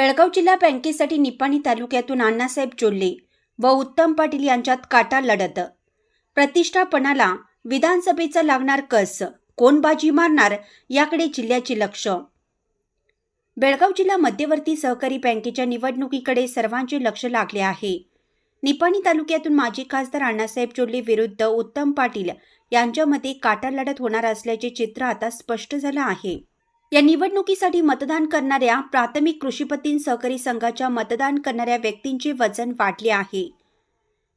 बेळगाव जिल्हा बँकेसाठी निपाणी तालुक्यातून अण्णासाहेब चोल्ले व उत्तम पाटील यांच्यात काटा लढत. प्रतिष्ठापणाला विधानसभेचा लागणार कस कोण बाजी मारणार याकडे जिल्ह्याचे लक्ष. बेळगाव जिल्हा मध्यवर्ती सहकारी बँकेच्या निवडणुकीकडे सर्वांचे लक्ष लागले आहे. निपाणी तालुक्यातून माजी खासदार अण्णासाहेब चोल्ले विरुद्ध उत्तम पाटील यांच्यामध्ये काटा लढत होणार असल्याचे चित्र आता स्पष्ट झालं आहे. या निवडणुकीसाठी मतदान करणाऱ्या प्राथमिक कृषीपतीन सहकारी संघाच्या मतदान करणाऱ्या व्यक्तींचे वजन वाढले आहे.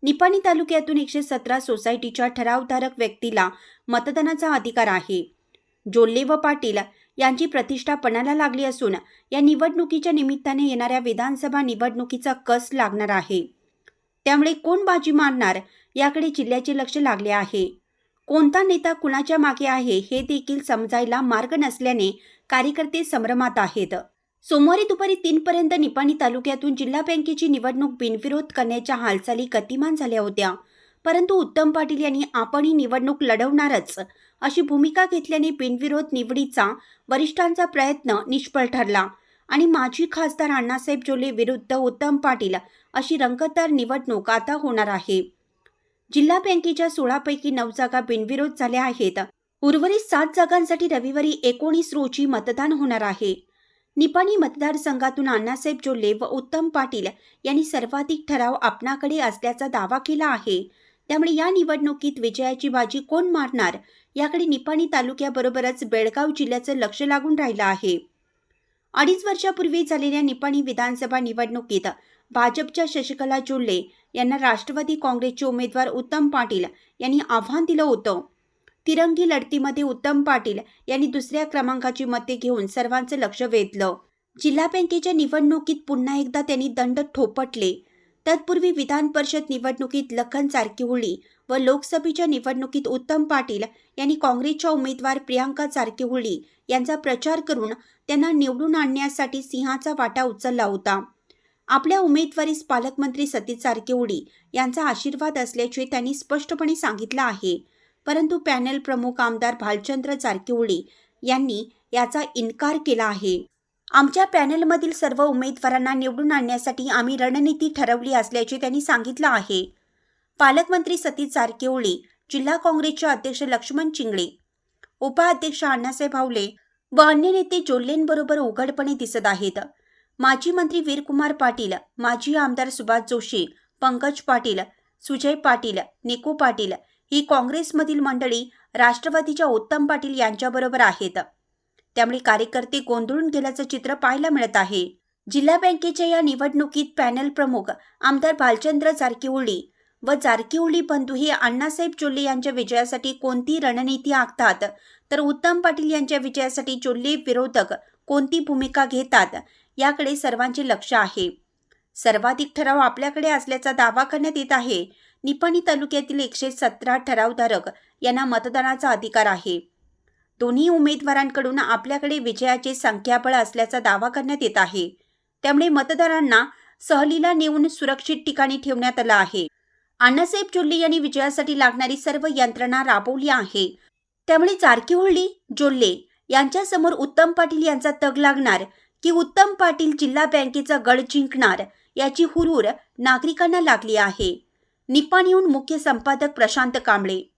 निपाणी तालुक्यातून एकशे सतरा सोसायटीच्या ठरावधारक व्यक्तीला मतदानाचा अधिकार आहे. जोल्ले व पाटील यांची प्रतिष्ठा पणाला लागली असून या निवडणुकीच्या निमित्ताने येणाऱ्या विधानसभा निवडणुकीचा कस लागणार आहे. त्यामुळे कोण बाजी मारणार याकडे जिल्ह्याचे लक्ष लागले आहे. कोणता नेता कुणाच्या मागे आहे हे देखील समजायला मार्ग नसल्याने कार्यकर्ते संभ्रमात आहेत. सोमवारी दुपारी तीनपर्यंत निपाणी तालुक्यातून जिल्हा बँकेची निवडणूक बिनविरोध करण्याच्या हालचाली गतिमान झाल्या होत्या. परंतु उत्तम पाटील यांनी आपण ही निवडणूक लढवणारच अशी भूमिका घेतल्याने बिनविरोध निवडीचा वरिष्ठांचा प्रयत्न निष्फळ ठरला आणि माजी खासदार अण्णासाहेब जोले विरुद्ध उत्तम पाटील अशी रंगतदार निवडणूक आता होणार आहे. जिल्हा बँकेच्या सोळापैकी नऊ जागा बिनविरोध झाल्या आहेत. उर्वरित सात जागांसाठी रविवारी एकोणीस रोजी मतदान होणार आहे. निपाणी मतदारसंघातून अण्णासाहेब जोल्ले व उत्तम पाटील यांनी सर्वाधिक ठराव आपणाकडे असल्याचा दावा केला आहे. त्यामुळे या निवडणुकीत विजयाची बाजी कोण मारणार? याकडे निपाणी तालुक्याबरोबरच बेळगाव जिल्ह्याचं लक्ष लागून राहिलं आहे. अडीच वर्षापूर्वी झालेल्या निपाणी विधानसभा निवडणुकीत भाजपच्या शशिकला जोल्ले यांना राष्ट्रवादी काँग्रेसचे उमेदवार उत्तम पाटील यांनी आव्हान दिलं होतं. तिरंगी लढतीमध्ये उत्तम पाटील यांनी दुसऱ्या क्रमांकाची मते घेऊन सर्वांचं लक्ष वेधलं. जिल्हा बँकेच्या निवडणुकीत पुन्हा एकदा त्यांनी दंड ठोपटले. तत्पूर्वी विधान परिषद निवडणुकीत लखन चारकीहोळी व लोकसभेच्या निवडणुकीत उत्तम पाटील यांनी काँग्रेसच्या उमेदवार प्रियांका चारकीहोळी यांचा प्रचार करून त्यांना निवडून आणण्यासाठी सिंहाचा वाटा उचलला होता. आपल्या उमेदवारीस पालकमंत्री सतीश सारकेवडी यांचा आशीर्वाद असल्याचे त्यांनी स्पष्टपणे सांगितलं आहे. परंतु पॅनल प्रमुख आमदार भालचंद्र चारकेवडी यांनी याचा इन्कार केला आहे. आमच्या पॅनलमधील सर्व उमेदवारांना निवडून आणण्यासाठी आम्ही रणनीती ठरवली असल्याचे त्यांनी सांगितलं आहे. पालकमंत्री सतीश चारकेवळी जिल्हा काँग्रेसचे अध्यक्ष लक्ष्मण चिंगळे उपाध्यक्ष अण्णासाहेब भावले व अन्य नेते जोल्लेंबरोबर उघडपणे दिसत आहेत. माजी मंत्री वीरकुमार पाटील माजी आमदार सुभाष जोशी पंकज पाटील सुजय पाटील निको पाटील ही काँग्रेसमधील मंडळी राष्ट्रवादीच्या उत्तम पाटील यांच्याबरोबर आहेत. त्यामुळे कार्यकर्ते गोंधळून गेल्याचं चित्र पाहायला मिळत आहे. जिल्हा बँकेच्या या निवडणुकीत पॅनल प्रमुख आमदार भालचंद्र जारकीहुळी व जारकिहोळी बंधू हे अण्णासाहेब चोल्ले यांच्या विजयासाठी कोणती रणनीती आखतात? तर उत्तम पाटील यांच्या विजयासाठी चोल्ले विरोधक कोणती भूमिका घेतात? याकडे सर्वांचे लक्ष आहे. सर्वाधिक ठराव आपल्याकडे असल्याचा दावा करण्यात येत आहे. निपाणी तालुक्यातील एकशे सतरा ठरावधारक यांना मतदानाचा अधिकार आहे. दोन्ही उमेदवारांकडून आपल्याकडे विजयाचे संख्याबळ असल्याचा दावा करण्यात येत आहे. त्यामुळे मतदारांना सहलीला नेऊन सुरक्षित ठिकाणी ठेवण्यात आलं आहे. अण्णासाहेब जोल्ले यांनी विजयासाठी लागणारी सर्व यंत्रणा राबवली आहे. त्यामुळे जारकीहोळी जोल्ले यांच्यासमोर उत्तम पाटील यांचा तग लागणार की उत्तम पाटील जिल्हा बँकेचा गड जिंकणार याची हुरूर नागरिकांना लागली आहे. निपाणीहून मुख्य संपादक प्रशांत कांबळे.